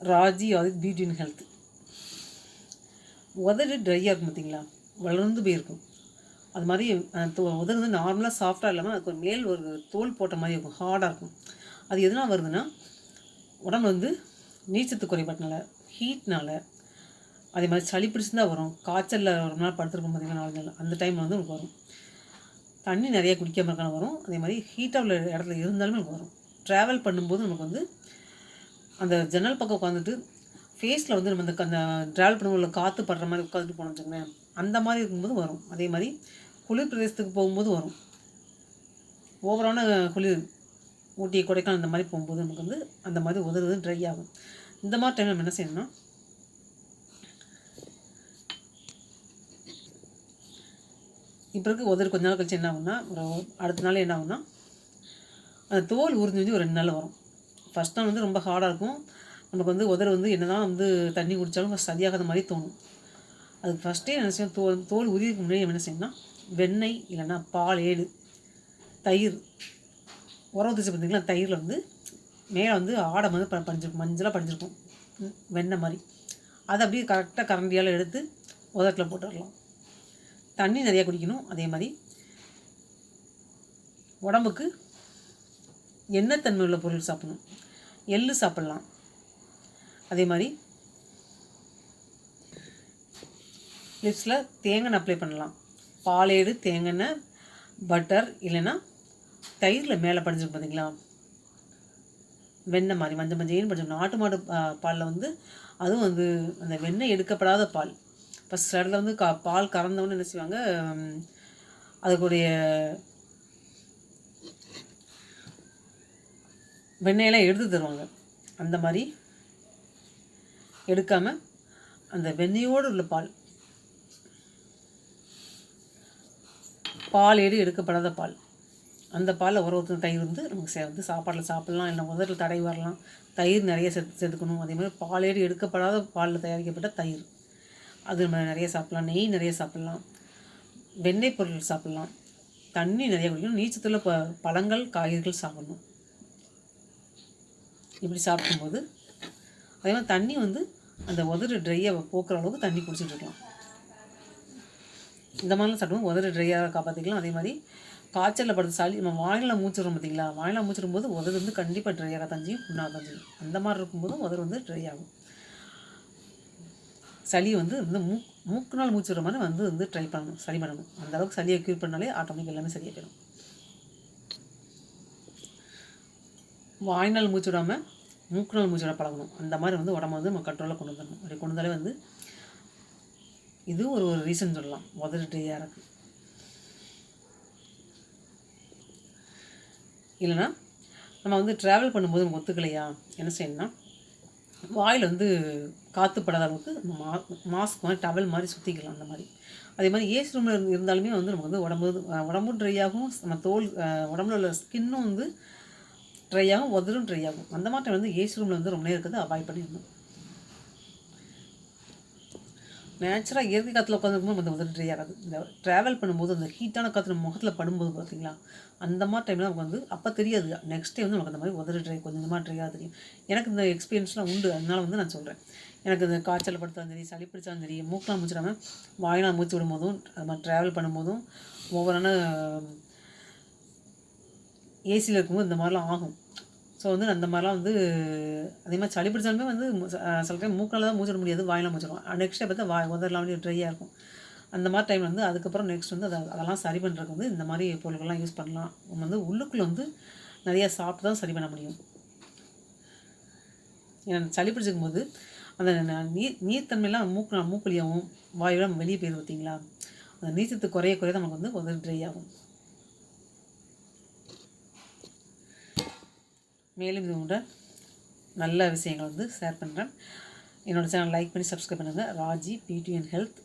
ராஜி அது beauty and health. உதடு ட்ரையாக இருக்கும் பார்த்தீங்களா வளர்ந்து போயிருக்கும். அது மாதிரி தோ உதடு வந்து நார்மலாக சாஃப்டாக இல்லாமல் அதுக்கு ஒரு மேல் ஒரு தோல் போட்ட மாதிரி இருக்கும். ஹார்டாக இருக்கும். அது எதனால் வருதுன்னா உடம்பு வந்து நீச்சத்து குறைபாட்டினால ஹீட்னால் அதே மாதிரி சளி பிடிச்சிருந்தா வரும். காய்ச்சலில் ஒரு நாள் படுத்துருக்கும் பார்த்தீங்கன்னா நாலு நாள். அந்த டைமில் வந்து உங்களுக்கு வரும். தண்ணி நிறைய குடிக்காம இருக்கான வரும். அதே மாதிரி ஹீட்டாக உள்ள இடத்துல இருந்தாலுமே நமக்கு வரும். ட்ராவல் பண்ணும்போது நமக்கு வந்து அந்த ஜன்னல் பக்கம் உட்காந்துட்டு ஃபேஸில் வந்து நம்ம அந்த அந்த ட்ராவல் பண்ணும்போது காற்று படுற மாதிரி உட்காந்துட்டு போனோம் வச்சுக்கோங்களேன். அந்த மாதிரி இருக்கும்போது வரும். அதே மாதிரி குளிர் பிரதேசத்துக்கு போகும்போது வரும். ஓவரான குளிர் ஊட்டி கொடைக்கானல் இந்த மாதிரி போகும்போது நமக்கு வந்து அந்த மாதிரி உதறது ட்ரை ஆகும். இந்த மாதிரி டைமில் நம்ம என்ன செய்யணும்னா இப்போ இருக்க உதறி கொஞ்ச நாள் கழிச்சு என்ன ஆகும்னா ஒரு அடுத்த நாள் என்ன ஆகும்னா அந்த தோல் உறிஞ்சு வந்து ஒரு ரெண்டு நாள் வரும். ஃபஸ்ட் நாள் வந்து ரொம்ப ஹார்டாக இருக்கும். நமக்கு வந்து உதறு வந்து என்ன தான் வந்து தண்ணி குடித்தாலும் சரியாகாத மாதிரி தோணும். அதுக்கு ஃபஸ்ட்டே என்ன செய்யும் தோல் தோல் உதிரிக்கு முன்னாடி என்ன செய்யணும்னா வெண்ணெய் இல்லைன்னா பால் ஏடு தயிர் உரம் ஊற்றிச்சு பார்த்திங்கன்னா தயிரில் வந்து மேலே வந்து ஆடை வந்து ப படிஞ்சிருக்கும் மஞ்சளாக படிஞ்சிருக்கும் வெண்ணெய் மாதிரி. அதை அப்படியே கரெக்டாக கரண்டியால் எடுத்து உதட்டில் போட்டுடலாம். தண்ணி நிறையா குடிக்கணும். அதே மாதிரி உடம்புக்கு எண்ணெய் தன்மை உள்ள பொருள் சாப்பிடணும். எள்ளு சாப்பிட்லாம். அதே மாதிரி லிப்ஸில் தேங்காய் அப்ளை பண்ணலாம். பாலேடு தேங்காய் பட்டர் இல்லைன்னா தயிரில் மேலே படிஞ்சிருக்கு பார்த்தீங்களா வெண்ணெய் மாதிரி மஞ்சள் மஞ்சள் படிச்சிருக்கும் நாட்டு மாடு பாலில் வந்து அதுவும் வந்து அந்த வெண்ணெய் எடுக்கப்படாத பால். ஃபஸ்ட் இடத்துல வந்து கா பால் கறந்தவொன்னே என்ன செய்வாங்க? அதுக்குடைய வெண்ணெயெல்லாம் எடுத்து தருவாங்க. அந்த மாதிரி எடுக்காமல் அந்த வெண்ணெயோடு உள்ள பால் பால் ஏடு எடுக்கப்படாத பால் அந்த பாலில் ஒரு ஒருத்தர் தயிர் வந்து நமக்கு சே வந்து சாப்பாட்டில் சாப்பிட்லாம். இல்லை உதட்டில் தடை வரலாம். தயிர் நிறைய சேர்த்து சேர்த்துக்கணும். அதே மாதிரி பால் ஏடு எடுக்கப்படாத பாலில் தயாரிக்கப்பட்ட தயிர் அது நம்ம நிறைய சாப்பிட்லாம். நெய் நிறைய சாப்பிட்லாம். வெண்ணெய் பொருள் சாப்பிட்லாம். தண்ணி நிறைய குடிக்கணும். நீச்சத்தில் ப பழங்கள் காய்கறிகள் சாப்பிடணும். இப்படி சாப்பிடும்போது அதே மாதிரி தண்ணி வந்து அந்த உதடு ட்ரையை போக்குற அளவுக்கு தண்ணி குடிச்சிட்டு இருக்கலாம். இந்த மாதிரிலாம் சாப்பிடுவோம் உதடு ட்ரையாக காப்பாற்றிக்கலாம் அதே மாதிரி காய்ச்சலில் படுத்து சளி நம்ம வாயில மூச்சிடும் பார்த்தீங்களா வாயில மூச்சிடும் போது உதடு வந்து கண்டிப்பாக ட்ரையாக தஞ்சியும் புண்ணாக தஞ்சியும் அந்த மாதிரி இருக்கும்போதும் உதடு வந்து ட்ரை ஆகும். சளி வந்து வந்து மூ மூக்கு நாள் மூச்சு விடுற மாதிரி வந்து வந்து ட்ரை பண்ணணும் சரி பண்ணணும். அந்த அளவுக்கு சளியை க்யூர் பண்ணாலே ஆட்டோமேட்டிக் எல்லாமே சரியாக போயிடும் வாய்நாள் மூச்சு விடாமல் மூக்கு நாள் மூச்சு விட பழகணும். அந்த மாதிரி வந்து உடம்ப வந்து நம்ம கண்ட்ரோலில் கொண்டு வந்துடணும். அப்படி கொண்டு வந்தாலே வந்து இது ஒரு ஒரு ரீசன் சொல்லலாம். உதடு ட்ரையாக இருக்கு. இல்லைன்னா நம்ம வந்து ட்ராவல் பண்ணும்போது நமக்கு ஒத்துக்கலையா? என்ன செய்யணும்னா வாயில் வந்து காற்றுப்படாத அளவுக்கு மா மாஸ்க் மாதிரி டவல் மாதிரி சுற்றிக்கலாம் அந்த மாதிரி. அதே மாதிரி ஏசி ரூமில் இருந்தாலுமே வந்து நமக்கு வந்து உடம்பு உடம்பும் ட்ரை ஆகும். நம்ம தோல் உடம்புல உள்ள ஸ்கின்னும் வந்து ட்ரை ஆகும் உதடும் ட்ரை ஆகும் அந்த மாதிரி வந்து ஏசி ரூமில் வந்து ரொம்ப நேரம் இருக்கிறது அவாய்ட் பண்ணிடணும். நேச்சுராக இயற்கை காற்றுல உட்காந்துருக்கும்போது அந்த உதடு ட்ரை ஆகாது. இந்த ட்ராவல் பண்ணும்போது அந்த ஹீட்டான காற்று நம்ம முகத்தில் படும்போது பார்த்தீங்களா? அந்த மாதிரி டைமில் நமக்கு வந்து அப்போ தெரியாது. நெக்ஸ்ட் டே வந்து நமக்கு அந்த மாதிரி உதடு ட்ரை கொஞ்சம் கொஞ்சமாக ட்ரையாக தெரியும் எனக்கு இந்த எக்ஸ்பீரியன்ஸ்லாம் உண்டு. அதனால வந்து நான் சொல்கிறேன் எனக்கு இந்த காய்ச்சல் படுத்தாலும் சரி சளி பிடிச்சாலும் சரி மூக்கெலாம் மூச்சிடாமல் வாயினால் மூச்சு விடும்போதும் அது மாதிரி ட்ராவல் பண்ணும்போதும் ஓவரான ஏசியில் இருக்கும்போது இந்த மாதிரிலாம் ஆகும். ஸோ வந்து அந்த மாதிரிலாம் வந்து அதே மாதிரி சளி பிடிச்சாலுமே வந்து சில டைம் மூக்கால் தான் மூச்சிட முடியாது வாயிலாம் மூச்சிடும். நெக்ஸ்ட் டே பார்த்தா வாய் உதறலாம் வந்து ட்ரையாக இருக்கும். அந்த மாதிரி டைம் வந்து அதுக்கப்புறம் நெக்ஸ்ட் வந்து அதை அதெல்லாம் சரி பண்ணுறதுக்கு வந்து இந்த மாதிரி பொருட்கள்லாம் யூஸ் பண்ணலாம். நம்ம வந்து உள்ளுக்குள்ளே வந்து நிறையா சாப்பிட்டு தான் சரி பண்ண முடியும். ஏன்னா சளி பிடிச்சிக்கும் போது அந்த நீர் நீர்த்தன்மையெல்லாம் மூக்கு மூக்குலியாகவும் வாயுலாம் வெளியே போயிடும் பார்த்தீங்களா? அந்த நீச்சத்து குறைய குறைய தான் நமக்கு வந்து உதவி ட்ரை ஆகும். மேலும் இது உண்ட நல்ல விஷயங்களை வந்து ஷேர் பண்ணுறேன் என்னோட சேனல் லைக் பண்ணி சப்ஸ்கிரைப் பண்ணுங்கள் ராஜி பியூட்டி அண்ட் ஹெல்த்